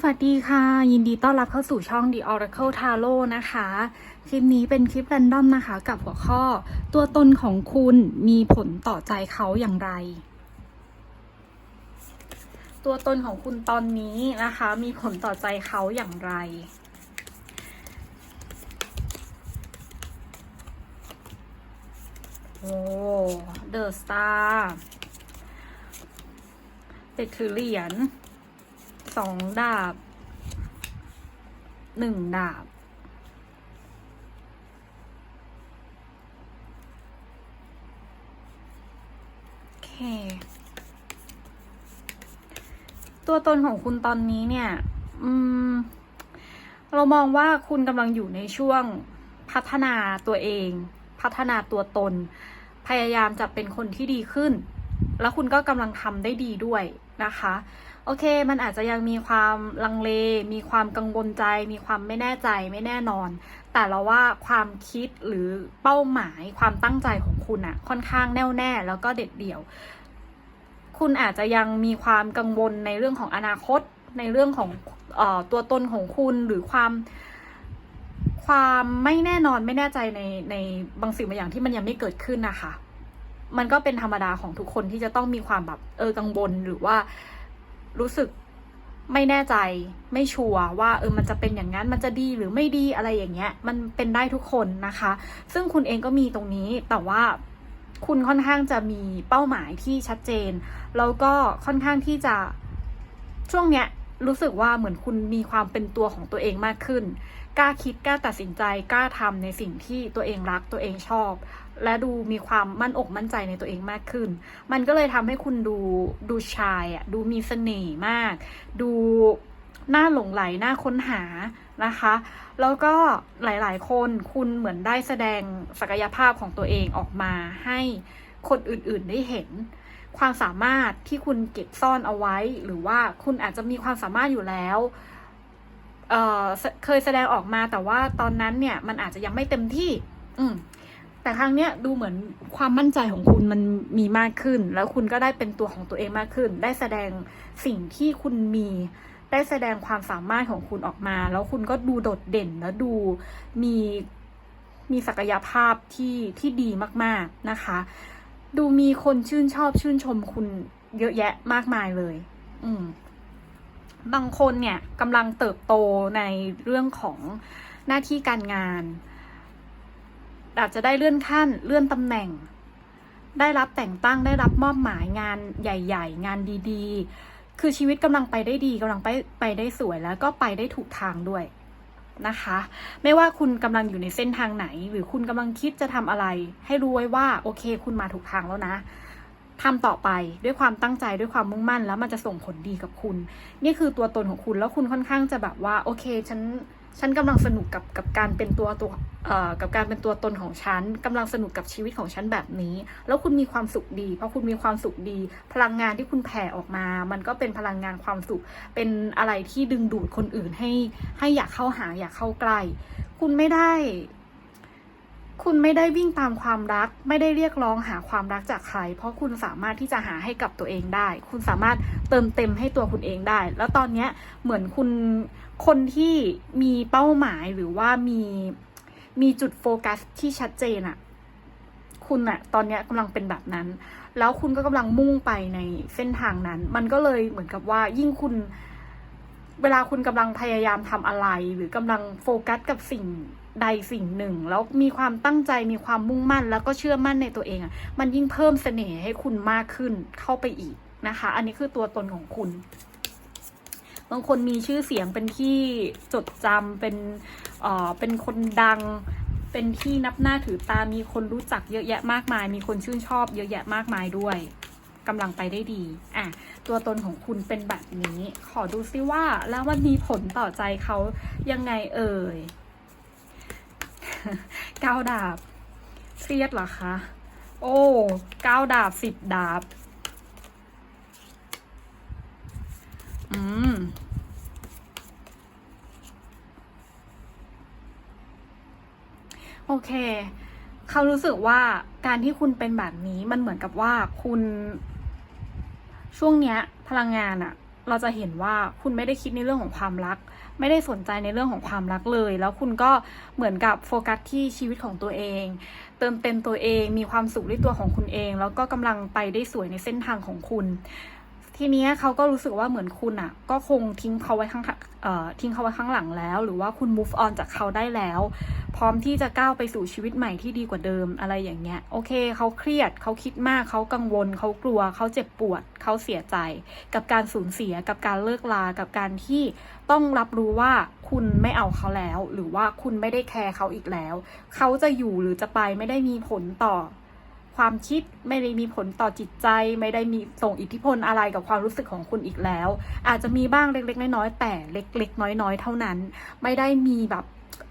สวัสดีค่ะ ยินดีต้อนรับเข้าสู่ช่อง The Oracle Tarot นะคะ คลิปนี้เป็นคลิปแรนดอมนะคะ กับหัวข้อ ตัวตนของคุณมีผลต่อใจเขาอย่างไร ตัวตนของคุณตอนนี้นะคะ มีผลต่อใจเขาอย่างไร โอ้เดอะสตาร์เด็กถือเหรียญ สองดาบหนึ่งดาบ โอเค ตัวตนของคุณตอนนี้เนี่ย อืม เรามองว่าคุณกำลังอยู่ในช่วงพัฒนาตัวเอง พัฒนาตัวตน พยายามจะเป็นคนที่ดีขึ้น แล้วคุณก็กำลังทำได้ดีด้วย นะคะ โอเค มันอาจจะยังมีความลังเล มีความกังวลใจ มีความไม่แน่ใจไม่แน่นอน แต่เราว่าความคิดหรือเป้าหมายความตั้งใจของคุณอะค่อนข้างแน่วแน่แล้วก็เด็ดเดี่ยว คุณอาจจะยังมีความกังวลในเรื่องของอนาคต ในเรื่องของออตัวตนของคุณหรือความความไม่แน่นอนไม่แน่ใจในในบางสิ่งบางอย่างที่มันยังไม่เกิดขึ้นนะคะ มันก็เป็นธรรมดาของทุกคนที่จะต้องมีความแบบเออกังวลหรือว่ารู้สึกไม่แน่ใจไม่ชัวร์ว่าเออมันจะเป็นอย่างนั้นมันจะดีหรือไม่ดีอะไรอย่างเงี้ย มันเป็นได้ทุกคนนะคะ ซึ่งคุณเองก็มีตรงนี้แต่ว่าคุณค่อนข้างจะมีเป้าหมายที่ชัดเจน แล้วก็ค่อนข้างที่จะช่วงเนี้ยรู้สึกว่าเหมือนคุณมีความเป็นตัวของตัวเองมากขึ้น กล้าคิดกล้าตัดสินใจกล้าทำในสิ่งที่ตัวเองรักตัวเองชอบ และดูมีความมั่นอกมั่นใจในตัวเองมากขึ้น มันก็เลยทำให้คุณดูดูชายอะดูมีเสน่ห์มาก ดูน่าหลงไหลน่าค้นหานะคะ แล้วก็หลายๆ คนคุณเหมือนได้แสดงศักยภาพของตัวเองออกมาให้คนอื่นๆได้เห็น ความสามารถที่คุณเก็บซ่อนเอาไว้ หรือว่าคุณอาจจะมีความสามารถอยู่แล้วเเคยแสดงออกมาแต่ว่าตอนนั้นเนี่ยมันอาจจะยังไม่เต็มที่ อืม แต่ครั้งเนี้ยดูเหมือนความมั่นใจของคุณมันมีมากขึ้น แล้วคุณก็ได้เป็นตัวของตัวเองมากขึ้น ได้แสดงสิ่งที่คุณมี ได้แสดงความสามารถของคุณออกมา แล้วคุณก็ดูโดดเด่นแล้วดูมีมีศักยภาพที่ที่ดีมากๆนะคะ ดูมีคนชื่นชอบชื่นชมคุณเยอะแยะมากมายเลย อืมบางคนเนี่ยกำลังเติบโตในเรื่องของหน้าที่การงาน อาจจะได้เลื่อนขั้นเลื่อนตำแหน่ง ได้รับแต่งตั้งได้รับมอบหมายงานใหญ่ ๆ งานดีๆ คือชีวิตกำลังไปได้ดีกำลังไปไปได้สวยแล้วก็ไปได้ถูกทางด้วยนะคะ ไม่ว่าคุณกำลังอยู่ในเส้นทางไหน หรือคุณกำลังคิดจะทำอะไร ให้รู้ไว้ว่าโอเค คุณมาถูกทางแล้วนะทำต่อไปด้วยความตั้งใจด้วยความมุ่งมั่นแล้วมันจะส่งผลดีกับคุณ นี่คือตัวตนของคุณแล้วคุณค่อนข้างจะแบบว่า โอเค ฉัน ฉันกำลังสนุกกับกับการเป็นตัวตัวกับการเป็นตัวตนของฉันกำลังสนุกกับชีวิตของฉันแบบนี้ แล้วคุณมีความสุขดี เพราะคุณมีความสุขดี พลังงานที่คุณแผ่ออกมา มันก็เป็นพลังงานความสุข เป็นอะไรที่ดึงดูดคนอื่นให้ให้อยากเข้าหาอยากเข้าใกล้ คุณไม่ได้ คุณไม่ได้วิ่งตามความรัก ไม่ได้เรียกร้องหาความรักจากใคร เพราะคุณสามารถที่จะหาให้กับตัวเองได้ คุณสามารถเติมเต็มให้ตัวคุณเองได้ แล้วตอนเนี้ยเหมือนคุณคนที่มีเป้าหมายหรือว่ามีมีจุดโฟกัสที่ชัดเจนอะคุณอะตอนเนี้ยกำลังเป็นแบบนั้น แล้วคุณก็กำลังมุ่งไปในเส้นทางนั้น มันก็เลยเหมือนกับว่ายิ่งคุณเวลาคุณกำลังพยายามทำอะไร หรือกำลังโฟกัสกับสิ่ง ใดสิ่งหนึ่ง แล้วมีความตั้งใจมีความมุ่งมั่น แล้วก็เชื่อมั่นในตัวเองอะมันยิ่งเพิ่มเสน่ห์ให้คุณมากขึ้นเข้าไปอีกนะคะ อันนี้คือตัวตนของคุณบางคนมีชื่อเสียงเป็นที่จดจำเป็นเอ่อเป็นคนดัง เป็นที่นับหน้าถือตา มีคนรู้จักเยอะแยะมากมาย มีคนชื่นชอบเยอะแยะมากมายด้วยกำลังไปได้ดีอะตัวตนของคุณเป็นแบบนี้ ขอดูซิว่าแล้วมันมีผลต่อใจเขายังไงเอ่ย เก้าดาบ เครียดเหรอคะ โอ้เก้าดาบสิบดาบ อืมโอเค เขารู้สึกว่าการที่คุณเป็นแบบนี้มันเหมือนกับว่าคุณช่วงเนี้ย พลังงานอะ เราจะเห็นว่าคุณไม่ได้คิดในเรื่องของความรัก ไม่ได้สนใจในเรื่องของความรักเลย แล้วคุณก็เหมือนกับโฟกัสที่ชีวิตของตัวเอง เติมเต็มตัวเอง มีความสุขด้วยตัวของคุณเอง แล้วก็กำลังไปได้สวยในเส้นทางของคุณ ทีเนี้ยเขาก็รู้สึกว่าเหมือนคุณอะก็คงทิ้งเขาไว้ข้างเอ่อทิ้งเขาไว้ข้างหลังแล้ว หรือว่าคุณ move on จากเขาได้แล้ว พร้อมที่จะก้าวไปสู่ชีวิตใหม่ที่ดีกว่าเดิมอะไรอย่างเงี้ย โอเค เขาเครียดเขาคิดมากเขากังวลเขากลัวเขาเจ็บปวดเขาเสียใจ กับการสูญเสียกับการเลิกลากับการที่ต้องรับรู้ว่าคุณไม่เอาเขาแล้ว หรือว่าคุณไม่ได้แคร์เขาอีกแล้ว เขาจะอยู่หรือจะไปไม่ได้มีผลต่อ ความคิดไม่ได้มีผลต่อจิตใจ ไม่ได้มีส่งอิทธิพลอะไรกับความรู้สึกของคุณอีกแล้ว อาจจะมีบ้างเล็ก ๆ น้อยๆแต่เล็ก ๆ น้อย ๆ เท่านั้น ไม่ได้มีแบบ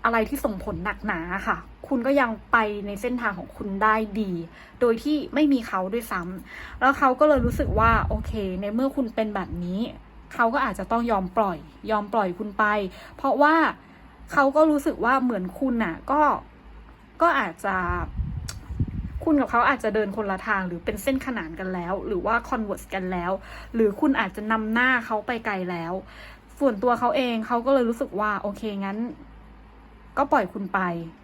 อะไรที่ส่งผลหนักหนาค่ะ คุณก็ยังไปในเส้นทางของคุณได้ดี โดยที่ไม่มีเขาด้วยซ้ำแล้วเขาก็เลยรู้สึกว่าโอเค ในเมื่อคุณเป็นแบบนี้ เขาก็อาจจะต้องยอมปล่อย ยอมปล่อยคุณไป เพราะว่าเขาก็รู้สึกว่าเหมือนคุณน่ะ ก็ก็อาจจะ คุณกับเขาอาจจะเดินคนละทางหรือเป็นเส้นขนานกันแล้ว หรือว่าคอนเวอร์สกันแล้ว หรือคุณอาจจะนำหน้าเขาไปไกลแล้ว ส่วนตัวเขาเองเขาก็เลยรู้สึกว่าโอเคงั้น ก็ปล่อยคุณไป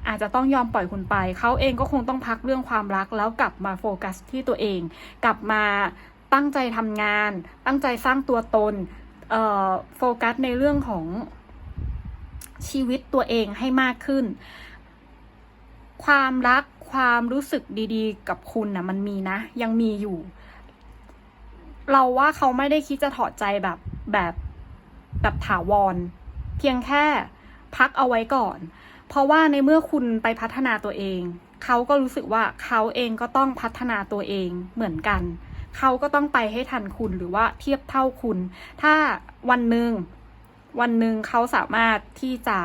อาจจะต้องยอมปล่อยคุณไป เขาเองก็คงต้องพักเรื่องความรักแล้วกลับมาโฟกัสที่ตัวเอง กลับมาตั้งใจทำงาน ตั้งใจสร้างตัวตนโฟกัสในเรื่องของชีวิตตัวเองให้มากขึ้น ความรักความรู้สึกดีๆ กับคุณนะมันมีนะ ยังมีอยู่ เราว่าเขาไม่ได้คิดจะถอดใจแบบแบบแบบถาวร เพียงแค่พักเอาไว้ก่อน เพราะว่าในเมื่อคุณไปพัฒนาตัวเอง เขาก็รู้สึกว่าเขาเองก็ต้องพัฒนาตัวเองเหมือนกัน เขาก็ต้องไปให้ทันคุณหรือว่าเทียบเท่าคุณ ถ้าวันหนึ่งวันหนึ่งเขาสามารถที่จะ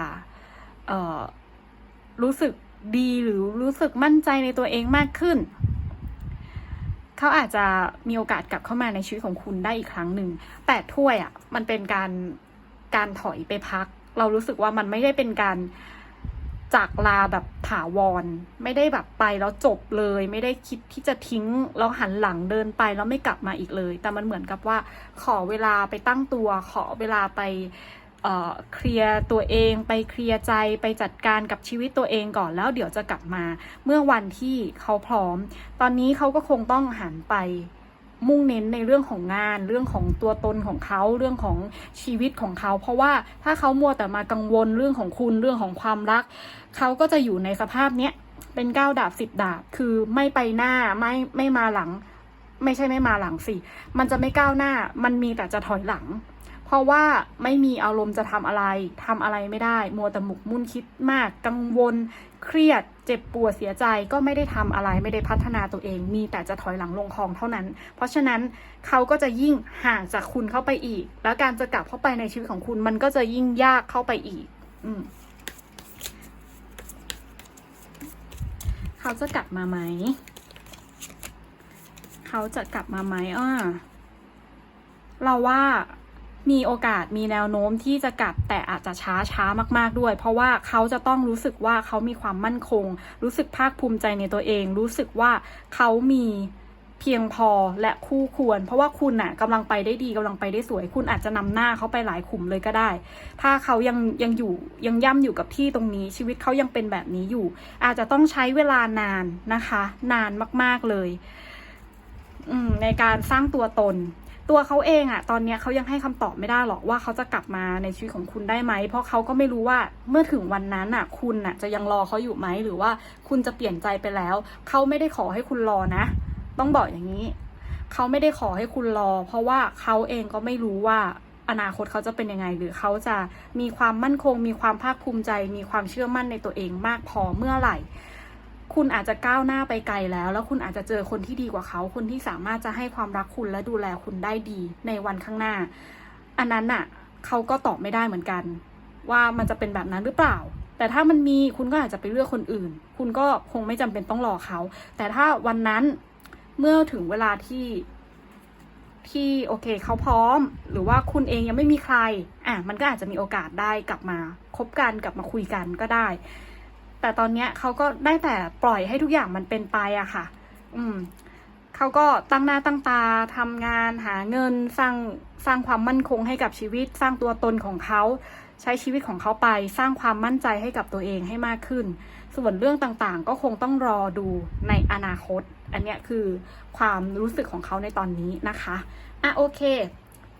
รู้สึก ดีหรือรู้สึกมั่นใจในตัวเองมากขึ้น เขาอาจจะมีโอกาสกลับเข้ามาในชีวิตของคุณได้อีกครั้งหนึ่งแต่ถ้วยอะ มันเป็นการการถอยไปพัก เรารู้สึกว่ามันไม่ได้เป็นการจากลาแบบถาวร ไม่ได้แบบไปแล้วจบเลย ไม่ได้คิดที่จะทิ้งแล้วหันหลังเดินไปแล้วไม่กลับมาอีกเลย แต่มันเหมือนกับว่า ขอเวลาไปตั้งตัว ขอเวลาไป เคลียร์ตัวเองไปเคลียร์ใจไปจัดการกับชีวิตตัวเองก่อนแล้วเดี๋ยวจะกลับมา เมื่อวันที่เขาพร้อม ตอนนี้เขาก็คงต้องหันไปมุ่งเน้นในเรื่องของงานเรื่องของตัวตนของเขาเรื่องของชีวิตของเขา เพราะว่าถ้าเขามัวแต่มากังวลเรื่องของคุณเรื่องของความรัก เขาก็จะอยู่ในสภาพเนี้ยเป็นก้าวดาบสิบดาบ คือไม่ไปหน้าไม่ไม่มาหลัง ไม่ใช่ไม่มาหลังสิ มันจะไม่ก้าวหน้า มันมีแต่จะถอยหลัง เพราะว่าไม่มีอารมณ์จะทำอะไรทำอะไรไม่ได้ มัวแต่หมกมุ่นคิดมาก กังวล เครียด เจ็บปวดเสียใจก็ไม่ได้ทำอะไร ไม่ได้พัฒนาตัวเอง มีแต่จะถอยหลังลงคลองเท่านั้น เพราะฉะนั้นเขาก็จะยิ่งห่างจากคุณเข้าไปอีก แล้วการจะกลับเข้าไปในชีวิตของคุณ มันก็จะยิ่งยากเข้าไปอีก อืมเขาจะกลับมาไหม เขาจะกลับมาไหมอ่าเราว่า มีโอกาสมีแนวโน้มที่จะกลับแต่อาจจะช้าช้ามาก ๆด้วย เพราะว่าเขาจะต้องรู้สึกว่าเขามีความมั่นคง รู้สึกภาคภูมิใจในตัวเอง รู้สึกว่าเขามีเพียงพอและคู่ควร เพราะว่าคุณน่ะกำลังไปได้ดีกำลังไปได้สวย คุณอาจจะนำหน้าเขาไปหลายขุมเลยก็ได้ ถ้าเขายังยังอยู่ยังย่ำอยู่กับที่ตรงนี้ชีวิตเขายังเป็นแบบนี้อยู่ อาจจะต้องใช้เวลานานนะคะ นานมาก ๆเลยในการสร้างตัวตน ตัวเขาเองอะตอนนี้เขายังให้คำตอบไม่ได้หรอกว่าเขาจะกลับมาในชีวิตของคุณได้ไหม เพราะเขาก็ไม่รู้ว่าเมื่อถึงวันนั้นอะคุณอะจะยังรอเขาอยู่ไหมหรือว่าคุณจะเปลี่ยนใจไปแล้ว เขาไม่ได้ขอให้คุณรอนะ ต้องบอกอย่างนี้ เขาไม่ได้ขอให้คุณรอ เพราะว่าเขาเองก็ไม่รู้ว่าอนาคตเขาจะเป็นยังไง หรือเขาจะมีความมั่นคง มีความภาคภูมิใจ มีความเชื่อมั่นในตัวเองมากพอเมื่อไหร่ คุณอาจจะก้าวหน้าไปไกลแล้ว แล้วคุณอาจจะเจอคนที่ดีกว่าเขา คนที่สามารถจะให้ความรักคุณและดูแลคุณได้ดีในวันข้างหน้า อันนั้นน่ะเขาก็ตอบไม่ได้เหมือนกัน ว่ามันจะเป็นแบบนั้นหรือเปล่า แต่ถ้ามันมีคุณก็อาจจะไปเลือกคนอื่น คุณก็คงไม่จำเป็นต้องรอเขา แต่ถ้าวันนั้นเมื่อถึงเวลาที่ที่โอเคเขาพร้อม หรือว่าคุณเองยังไม่มีใคร อะมันก็อาจจะมีโอกาสได้กลับมาคบกันกลับมาคุยกันก็ได้ แต่ตอนเนี้ยเขาก็ได้แต่ปล่อยให้ทุกอย่างมันเป็นไปอะค่ะ อืมเขาก็ตั้งหน้าตั้งตาทำงานหาเงินสร้างสร้างความมั่นคงให้กับชีวิต สร้างตัวตนของเขาใช้ชีวิตของเขาไปสร้างความมั่นใจให้กับตัวเองให้มากขึ้น ส่วนเรื่องต่างๆ ก็คงต้องรอดูในอนาคต อันนี้คือความรู้สึกของเขาในตอนนี้นะคะ อะโอเค